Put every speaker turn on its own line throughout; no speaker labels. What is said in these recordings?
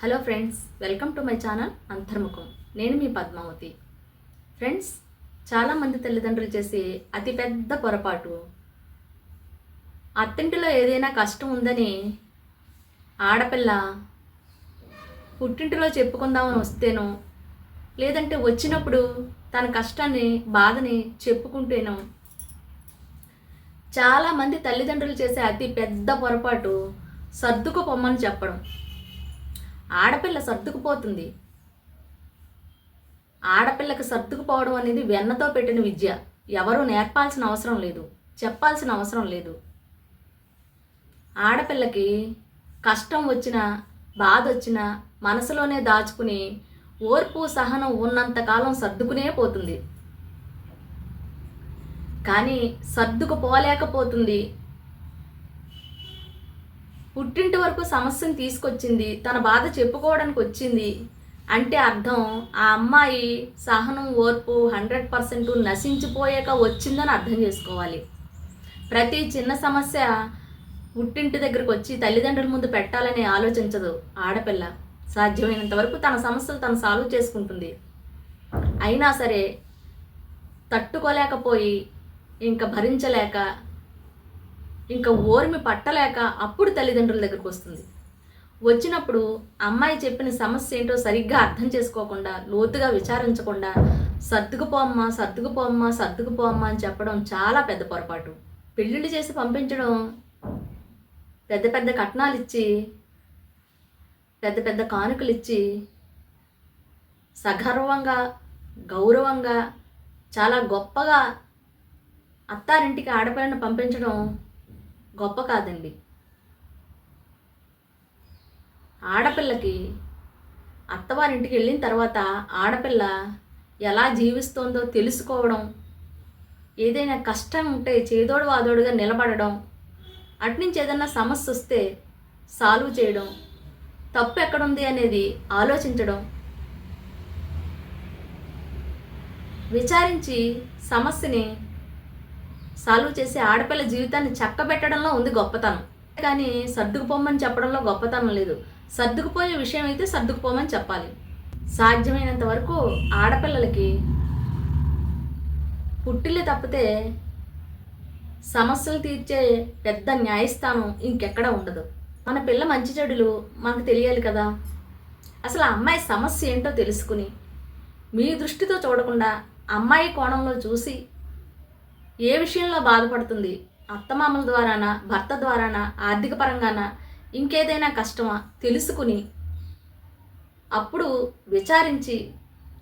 Hello friends welcome to my channel Antarmukham. నేను మీ Padmavati. Friends చాలామంది తల్లిదండ్రులు చేసే అతిపెద్ద పొరపాటు. అత్తింటిలో ఏదైనా కష్టం ఉందని ఆడపిల్ల పుట్టింటిలో చెప్పుకుందామని వస్తేనో లేదంటే వచ్చినప్పుడు తన కష్టాన్ని బాధని చెప్పుకుంటేనో చాలామంది తల్లిదండ్రులు చేసే అతి పెద్ద పొరపాటు సర్దుకు పొమ్మని చెప్పడం. ఆడపిల్ల సర్దుకుపోతుంది. ఆడపిల్లకి సర్దుకుపోవడం అనేది వెన్నతో పెట్టిన విద్య. ఎవరు నేర్పాల్సిన అవసరం లేదు. చెప్పాల్సిన అవసరం లేదు. ఆడపిల్లకి కష్టం వచ్చినా బాధ వచ్చినా మనసులోనే దాచుకుని ఓర్పు సహనం ఉన్నంతకాలం సర్దుకునే పోతుంది. కానీ సర్దుకుపోలేకపోతుంది పుట్టింటి వరకు సమస్యను తీసుకొచ్చింది తన బాధ చెప్పుకోవడానికి వచ్చింది. అంటే అర్థం ఆ అమ్మాయి సహనం ఓర్పు హండ్రెడ్ పర్సెంట్ నశించిపోయాక వచ్చిందని అర్థం చేసుకోవాలి. ప్రతి చిన్న సమస్య పుట్టింటి దగ్గరకు వచ్చి తల్లిదండ్రుల ముందు పెట్టాలని ఆలోచించదు ఆడపిల్ల. సాధ్యమైనంత వరకు తన సమస్యలు తను సాల్వ్ చేసుకుంటుంది. అయినా సరే తట్టుకోలేకపోయి ఇంకా భరించలేక ఇంకా ఓర్మి పట్టలేక అప్పుడు తల్లిదండ్రుల దగ్గరకు వస్తుంది. వచ్చినప్పుడు అమ్మాయి చెప్పిన సమస్య ఏంటో సరిగ్గా అర్థం చేసుకోకుండా లోతుగా విచారించకుండా సర్దుకుపోమ్మా సర్దుకుపోమ్మా సర్దుకుపోమ్మా అని చెప్పడం చాలా పెద్ద పొరపాటు. పెళ్ళిళ్ళు చేసి పంపించడం పెద్ద పెద్ద కట్నాలు ఇచ్చి పెద్ద పెద్ద కానుకలు ఇచ్చి సగర్వంగా గౌరవంగా చాలా గొప్పగా అత్తారింటికి ఆడపిల్లని పంపించడం గొప్ప కాదండి. ఆడపిల్లకి అత్తవారింటికి వెళ్ళిన తర్వాత ఆడపిల్ల ఎలా జీవిస్తోందో తెలుసుకోవడం ఏదైనా కష్టం ఉంటే చేదోడు వాదోడుగా నిలబడడం అట్నుంచి ఏదైనా సమస్య వస్తే సాల్వ్ చేయడం తప్పు ఎక్కడుంది అనేది ఆలోచించడం విచారించి సమస్యని సాల్వ్ చేసి ఆడపిల్ల జీవితాన్ని చక్కబెట్టడంలో ఉంది గొప్పతనం. కానీ సర్దుకుపోమని చెప్పడంలో గొప్పతనం లేదు. సర్దుకుపోయే విషయం అయితే సర్దుకుపోమని చెప్పాలి. సాధ్యమైనంత వరకు ఆడపిల్లలకి పుట్టిల్లు తప్పితే సమస్యలు తీర్చే పెద్ద న్యాయస్థానం ఇంకెక్కడ ఉండదు. మన పిల్ల మంచి చెడులు మనకు తెలియాలి కదా. అసలు ఆ అమ్మాయి సమస్య ఏంటో తెలుసుకుని మీ దృష్టితో చూడకుండా అమ్మాయి కోణంలో చూసి ఏ విషయంలో బాధపడుతుంది? అత్తమామల ద్వారానా? భర్త ద్వారానా? ఆర్థిక పరంగానా? ఇంకేదైనా కష్టమా? తెలుసుకుని అప్పుడు విచారించి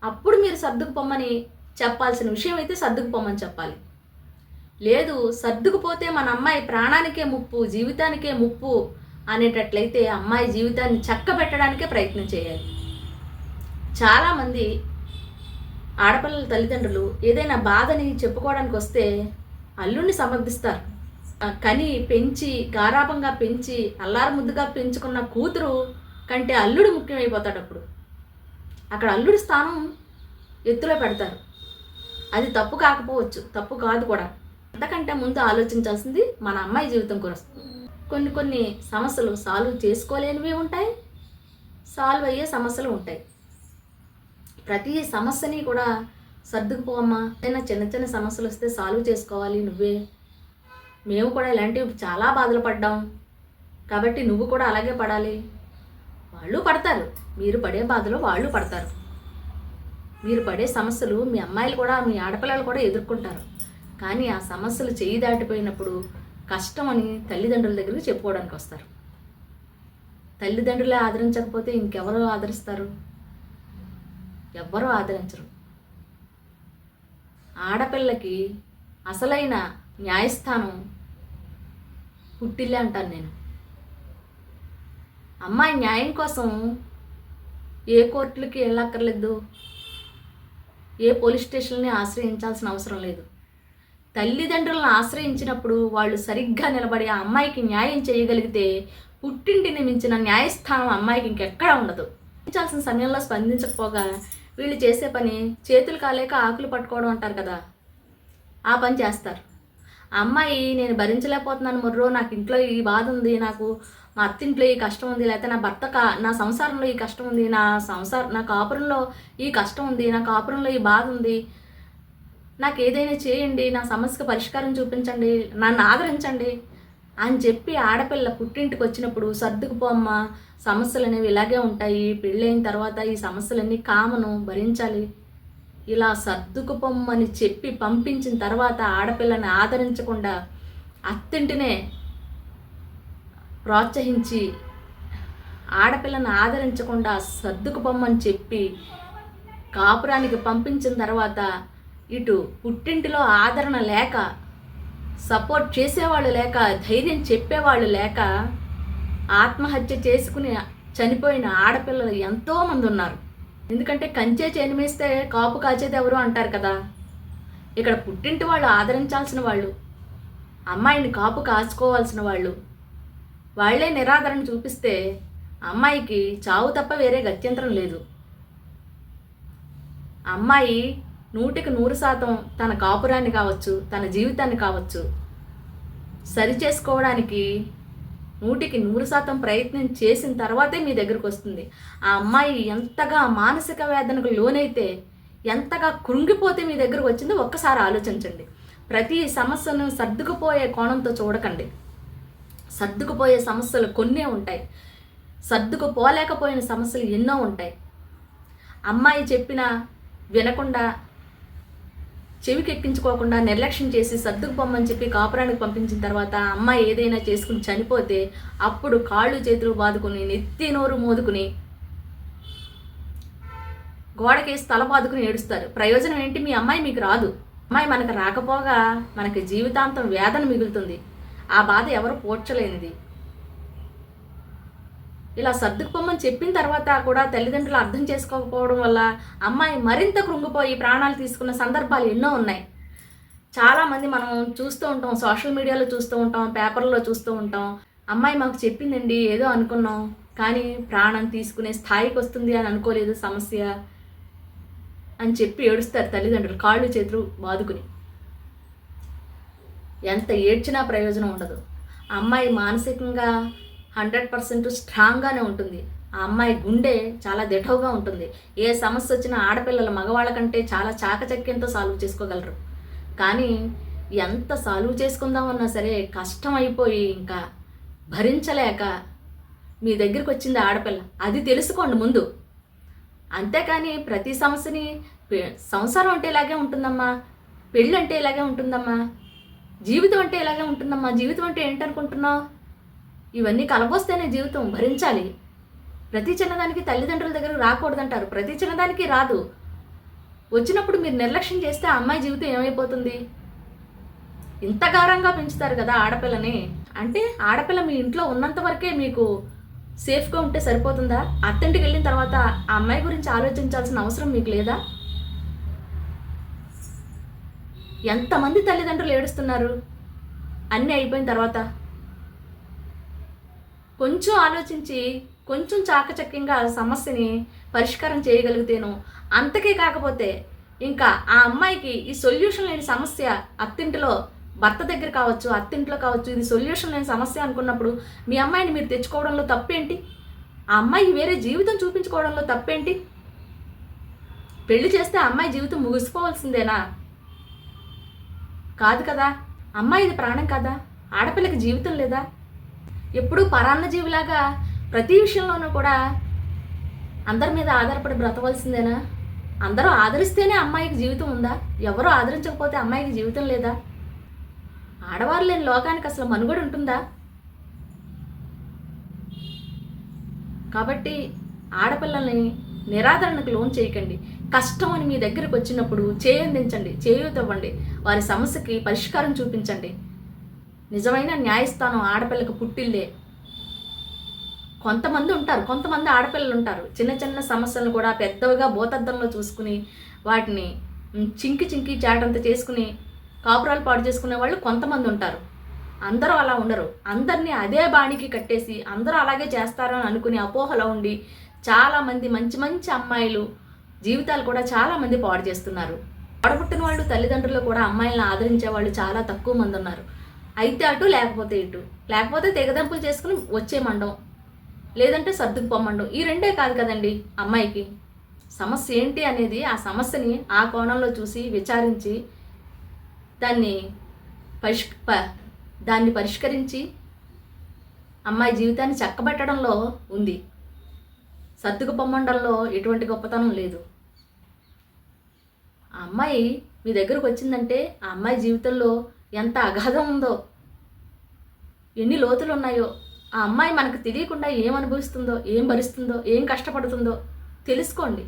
అప్పుడు మీరు సర్దుకుపోమ్మని చెప్పాల్సిన విషయం అయితే సర్దుకుపోమ్మని చెప్పాలి. లేదు సర్దుకుపోతే మన అమ్మాయి ప్రాణానికే ముప్పు జీవితానికే ముప్పు అనేటట్లయితే అమ్మాయి జీవితాన్ని చక్కబెట్టడానికే ప్రయత్నం చేయాలి. చాలామంది ఆడపిల్లల తల్లిదండ్రులు ఏదైనా బాధని చెప్పుకోవడానికి వస్తే అల్లుడిని సమర్థిస్తారు. కని పెంచి గారాభంగా పెంచి అల్లారు ముద్దుగా పెంచుకున్న కూతురు కంటే అల్లుడు ముఖ్యమైపోతాడు అప్పుడు. అక్కడ అల్లుడి స్థానం ఎత్తులో పెడతారు. అది తప్పు కాకపోవచ్చు తప్పు కాదు కూడా. అంతకంటే ముందు ఆలోచించాల్సింది మన అమ్మాయి జీవితం కోసం కొన్ని కొన్ని సమస్యలు సాల్వ్ చేసుకోలేనివి ఉంటాయి సాల్వ్ అయ్యే సమస్యలు ఉంటాయి. ప్రతి సమస్యని కూడా సర్దుకుపోమ్మా ఏదైనా చిన్న చిన్న సమస్యలు వస్తే సాల్వ్ చేసుకోవాలి నువ్వే. మేము కూడా ఇలాంటివి చాలా బాధలు పడ్డాం. కాబట్టి నువ్వు కూడా అలాగే పడాలి. వాళ్ళు పడతారు. మీరు పడే బాధలు వాళ్ళు పడతారు. మీరు పడే సమస్యలు మీ అమ్మాయిలు కూడా మీ ఆడపిల్లలు కూడా ఎదుర్కొంటారు. కానీ ఆ సమస్యలు చేయి దాటిపోయినప్పుడు కష్టం అని తల్లిదండ్రుల దగ్గరికి చెప్పుకోవడానికి వస్తారు. తల్లిదండ్రులే ఆదరించకపోతే ఇంకెవరు ఆదరిస్తారు? ఎవ్వరూ ఆదరించరు. ఆడపిల్లకి అసలైన న్యాయస్థానం పుట్టిల్లే అంటాను నేను. అమ్మాయి న్యాయం కోసం ఏ కోర్టులకి వెళ్ళక్కర్లేదు ఏ పోలీస్ స్టేషన్ని ఆశ్రయించాల్సిన అవసరం లేదు. తల్లిదండ్రులను ఆశ్రయించినప్పుడు వాళ్ళు సరిగ్గా నిలబడి ఆ అమ్మాయికి న్యాయం చేయగలిగితే పుట్టింటిని మించిన న్యాయస్థానం అమ్మాయికి ఇంకెక్కడా ఉండదు. స్పందించాల్సిన సమయంలో స్పందించకపోగా వీళ్ళు చేసే పని చేతులు కాలేక ఆకులు పట్టుకోవడం అంటారు కదా. ఆ పని చేస్తారు. అమ్మాయి నేను భరించలేకపోతున్నాను మొర్రో నాకు ఇంట్లో ఈ బాధ ఉంది నాకు మా అత్తింట్లో ఈ కష్టం ఉంది లేకపోతే నా భర్త కా నా సంసారంలో ఈ కష్టం ఉంది నా సంసార నా కాపురంలో ఈ కష్టం ఉంది నా కాపురంలో ఈ బాధ ఉంది. నాకు ఏదైనా చేయండి నా సమస్యకు పరిష్కారం చూపించండి నన్ను ఆదరించండి అని చెప్పి ఆడపిల్ల పుట్టింటికి వచ్చినప్పుడు సర్దుకుపోమ్మ సమస్యలు అనేవి ఇలాగే ఉంటాయి. పెళ్ళైన తర్వాత ఈ సమస్యలన్నీ కామను భరించాలి. ఇలా సర్దుకుపొమ్మని చెప్పి పంపించిన తర్వాత ఆడపిల్లని ఆదరించకుండా అత్తింటినే ప్రోత్సహించి ఆడపిల్లని ఆదరించకుండా సర్దుకుపొమ్మని చెప్పి కాపురానికి పంపించిన తర్వాత ఇటు పుట్టింటిలో ఆదరణ లేక సపోర్ట్ చేసేవాళ్ళు లేక ధైర్యం చెప్పేవాళ్ళు లేక ఆత్మహత్య చేసుకుని చనిపోయిన ఆడపిల్లలు ఎంతోమంది ఉన్నారు. ఎందుకంటే కంచే చేనిమేస్తే కాపు కాచేది ఎవరు అంటారు కదా. ఇక్కడ పుట్టింటి వాళ్ళు ఆదరించాల్సిన వాళ్ళు అమ్మాయిని కాపు కాచుకోవాల్సిన వాళ్ళు వాళ్ళే నిరాదరణ చూపిస్తే అమ్మాయికి చావు తప్ప వేరే గత్యంతరం లేదు. అమ్మాయి నూటికి నూరు శాతం తన కాపురాన్ని కావచ్చు తన జీవితాన్ని కావచ్చు సరి చేసుకోవడానికి నూటికి నూరు శాతం ప్రయత్నం చేసిన తర్వాతే మీ దగ్గరకు వస్తుంది. ఆ అమ్మాయి ఎంతగా మానసిక వేదనకు లోనైతే ఎంతగా కృంగిపోతే మీ దగ్గరకు వచ్చిందో ఒక్కసారి ఆలోచించండి. ప్రతి సమస్యను సర్దుకుపోయే కోణంతో చూడకండి. సర్దుకుపోయే సమస్యలు కొన్నే ఉంటాయి. సర్దుకుపోలేకపోయిన సమస్యలు ఎన్నో ఉంటాయి. అమ్మాయి చెప్పిన వినకుండా చెవికి ఎక్కించుకోకుండా నిర్లక్ష్యం చేసి సర్దుకుపోమ్మని చెప్పి కాపురానికి పంపించిన తర్వాత అమ్మాయి ఏదైనా చేసుకుని చనిపోతే అప్పుడు కాళ్ళు చేతులు బాదుకుని నెత్తి నోరు మోదుకుని గోడకేసి తల బాదుకుని ఏడుస్తారు. ప్రయోజనం ఏంటి? మీ అమ్మాయి మీకు రాదు. అమ్మాయి మనకు రాకపోగా మనకి జీవితాంతం వేదన మిగులుతుంది. ఆ బాధ ఎవరు పోడ్చలేనిది. ఇలా సర్దుకుపోమని చెప్పిన తర్వాత కూడా తల్లిదండ్రులు అర్థం చేసుకోకపోవడం వల్ల అమ్మాయి మరింత కృంగిపోయి ప్రాణాలు తీసుకున్న సందర్భాలు ఎన్నో ఉన్నాయి. చాలామంది మనం చూస్తూ ఉంటాం సోషల్ మీడియాలో చూస్తూ ఉంటాం పేపర్లో చూస్తూ ఉంటాం. అమ్మాయి మాకు చెప్పిందండి ఏదో అనుకున్నాం. కానీ ప్రాణం తీసుకునే స్థాయికి వస్తుంది అని అనుకోలేదు సమస్య అని చెప్పి ఏడుస్తారు తల్లిదండ్రులు కాళ్ళు చేతులు బాదుకుని. ఎంత ఏడ్చినా ప్రయోజనం ఉండదు. అమ్మాయి మానసికంగా హండ్రెడ్ పర్సెంట్ స్ట్రాంగ్గానే ఉంటుంది. ఆ అమ్మాయి గుండె చాలా దిఠవుగా ఉంటుంది. ఏ సమస్య వచ్చినా ఆడపిల్లల మగవాళ్ళ కంటే చాలా చాకచక్యంతో సాల్వ్ చేసుకోగలరు. కానీ ఎంత సాల్వ్ చేసుకుందామన్నా సరే కష్టం అయిపోయి ఇంకా భరించలేక మీ దగ్గరికి వచ్చింది ఆడపిల్ల. అది తెలుసుకోండి ముందు. అంతేకాని ప్రతి సమస్యని పె- సంసారం అంటే ఇలాగే ఉంటుందమ్మా. పెళ్ళి అంటే ఇలాగే ఉంటుందమ్మా. జీవితం అంటే ఇలాగే ఉంటుందమ్మా. జీవితం అంటే ఏంటనుకుంటున్నావు? ఇవన్నీ కలబోస్తేనే జీవితం భరించాలి. ప్రతి చిన్నదానికి తల్లిదండ్రుల దగ్గర రాకూడదంటారు. ప్రతి చిన్నదానికి రాదు. వచ్చినప్పుడు మీరు నిర్లక్ష్యం చేస్తే ఆ అమ్మాయి జీవితం ఏమైపోతుంది? ఇంత గారంగా పెంచుతారు కదా ఆడపిల్లని. అంటే ఆడపిల్ల మీ ఇంట్లో ఉన్నంత వరకే మీకు సేఫ్గా ఉంటే సరిపోతుందా? అత్తంటికి వెళ్ళిన తర్వాత ఆ అమ్మాయి గురించి ఆలోచించాల్సిన అవసరం మీకు లేదా? ఎంతమంది తల్లిదండ్రులు ఏడుస్తున్నారు? అన్నీ అయిపోయిన తర్వాత కొంచెం ఆలోచించి కొంచెం చాకచక్యంగా సమస్యని పరిష్కారం చేయగలిగితేను అంతకే కాకపోతే ఇంకా ఆ అమ్మాయికి ఈ సొల్యూషన్ లేని సమస్య అత్తింటిలో భర్త దగ్గర కావచ్చు అత్తింట్లో కావచ్చు ఇది సొల్యూషన్ లేని సమస్య అనుకున్నప్పుడు మీ అమ్మాయిని మీరు తెచ్చుకోవడంలో తప్పేంటి? ఆ అమ్మాయి వేరే జీవితం చూపించుకోవడంలో తప్పేంటి? పెళ్ళి చేస్తే అమ్మాయి జీవితం ముగిసిపోవాల్సిందేనా? కాదు కదా అమ్మాయి ఇది ప్రాణం కదా ఆడపిల్లకి జీవితం లేదా? ఎప్పుడూ పరాన్నజీవిలాగా ప్రతి విషయంలోనూ కూడా అందరి మీద ఆధారపడి బ్రతవలసిందేనా అందరూ ఆదరిస్తేనే అమ్మాయికి జీవితం ఉందా? ఎవరు ఆదరించకపోతే అమ్మాయికి జీవితం లేదా? ఆడవారు లేని లోకానికి అసలు మనుగడ ఉంటుందా? కాబట్టి ఆడపిల్లల్ని నిరాదరణకు లోన్ చేయకండి. కష్టం అని మీ దగ్గరకు వచ్చినప్పుడు చేయందించండి చేయూతవ్వండి. వారి సమస్యకి పరిష్కారం చూపించండి. నిజమైన న్యాయస్థానం ఆడపిల్లకు పుట్టిల్లే. కొంతమంది ఉంటారు కొంతమంది ఆడపిల్లలు ఉంటారు. చిన్న చిన్న సమస్యలను కూడా పెద్దవిగా భూతద్దంలో చూసుకుని వాటిని చింకి చింకి చాటంత చేసుకుని కాపురాలు పాడు చేసుకునే వాళ్ళు కొంతమంది ఉంటారు. అందరూ అలా ఉండరు. అందరినీ అదే బాణికి కట్టేసి అందరూ అలాగే చేస్తారు అని అనుకుని అపోహలో ఉండి చాలామంది మంచి మంచి అమ్మాయిలు జీవితాలు కూడా చాలామంది పాడు చేస్తున్నారు. పాడబుట్టిన వాళ్ళు తల్లిదండ్రులు కూడా అమ్మాయిలను ఆదరించే వాళ్ళు చాలా తక్కువ మంది ఉన్నారు. అయితే అటు లేకపోతే ఇటు. లేకపోతే తెగదంపులు చేసుకుని వచ్చేమండం లేదంటే సర్దుకు పొమ్మండం ఈ రెండే కాదు కదండి అమ్మాయికి. సమస్య ఏంటి అనేది ఆ సమస్యని ఆ కోణంలో చూసి విచారించి దాన్ని పరిష్ ప- దాన్ని పరిష్కరించి అమ్మాయి జీవితాన్ని చక్కబెట్టడంలో ఉంది. సర్దుకు పొమ్మండంలో ఎటువంటి గొప్పతనం లేదు. ఆ అమ్మాయి మీ దగ్గరకు వచ్చిందంటే ఆ అమ్మాయి జీవితంలో ఎంత అగాధం ఉందో. ఎన్ని లోతులు ఉన్నాయో ఆ అమ్మాయి మనకు తెలియకుండా ఏం అనుభవిస్తుందో ఏం భరిస్తుందో ఏం కష్టపడుతుందో తెలుసుకోండి.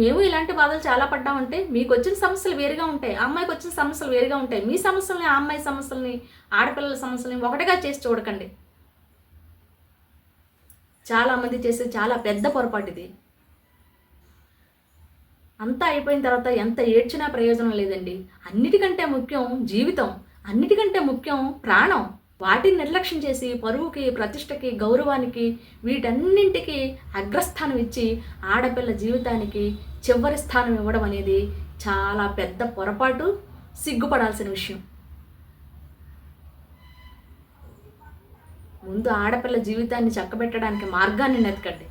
మేము ఇలాంటి బాధలు చాలా పడ్డామంటే మీకు వచ్చిన సమస్యలు వేరుగా ఉంటాయి. ఆ అమ్మాయికి వచ్చిన సమస్యలు వేరుగా ఉంటాయి. మీ సమస్యల్ని ఆ అమ్మాయి సమస్యల్ని ఆడపిల్లల సమస్యల్ని ఒకటిగా చేసి చూడకండి. చాలామంది చేసే చాలా పెద్ద పొరపాటు ఇది. అంతా అయిపోయిన తర్వాత ఎంత ఏడ్చినా ప్రయోజనం లేదండి. అన్నిటికంటే ముఖ్యం జీవితం. అన్నిటికంటే ముఖ్యం ప్రాణం. వాటిని నిర్లక్ష్యం చేసి పరువుకి ప్రతిష్టకి గౌరవానికి వీటన్నింటికి అగ్రస్థానం ఇచ్చి ఆడపిల్ల జీవితానికి చివరి స్థానం ఇవ్వడం అనేది చాలా పెద్ద పొరపాటు సిగ్గుపడాల్సిన విషయం. ముందు ఆడపిల్ల జీవితాన్ని చక్కబెట్టడానికి మార్గాన్ని నెతకండి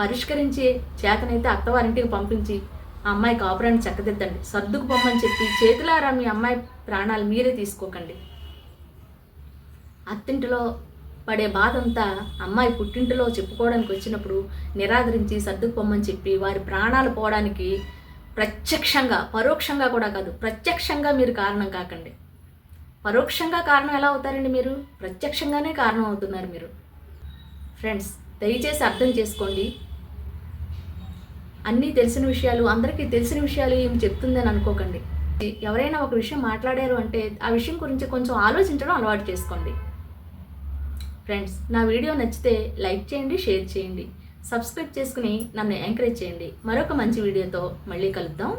పరిష్కరించే చేతనైతే అత్తవారింటికి పంపించి ఆ అమ్మాయి కాపురాన్ని చక్కదిద్దండి. సర్దుకు పొమ్మని చెప్పి చేతులారా మీ అమ్మాయి ప్రాణాలు మీరే తీసుకోకండి. అత్తింటిలో పడే బాధ అంతా అమ్మాయి పుట్టింటిలో చెప్పుకోవడానికి వచ్చినప్పుడు నిరాదరించి సర్దుకు పొమ్మని చెప్పి వారి ప్రాణాలు పోవడానికి ప్రత్యక్షంగా పరోక్షంగా కూడా కాదు ప్రత్యక్షంగా మీరు కారణం కాకండి. పరోక్షంగా కారణం ఎలా అవుతారండి మీరు? ప్రత్యక్షంగానే కారణం అవుతున్నారు మీరు. ఫ్రెండ్స్ దయచేసి అర్థం చేసుకోండి. అన్నీ తెలిసిన విషయాలు అందరికీ తెలిసిన విషయాలు ఏం చెప్తుందని అనుకోకండి. ఎవరైనా ఒక విషయం మాట్లాడారు అంటే ఆ విషయం గురించి కొంచెం ఆలోచించడం అలవాటు చేసుకోండి. ఫ్రెండ్స్ నా వీడియో నచ్చితే లైక్ చేయండి షేర్ చేయండి. సబ్స్క్రైబ్ చేసుకుని నన్ను ఎంకరేజ్ చేయండి. మరొక మంచి వీడియోతో మళ్ళీ కలుద్దాం.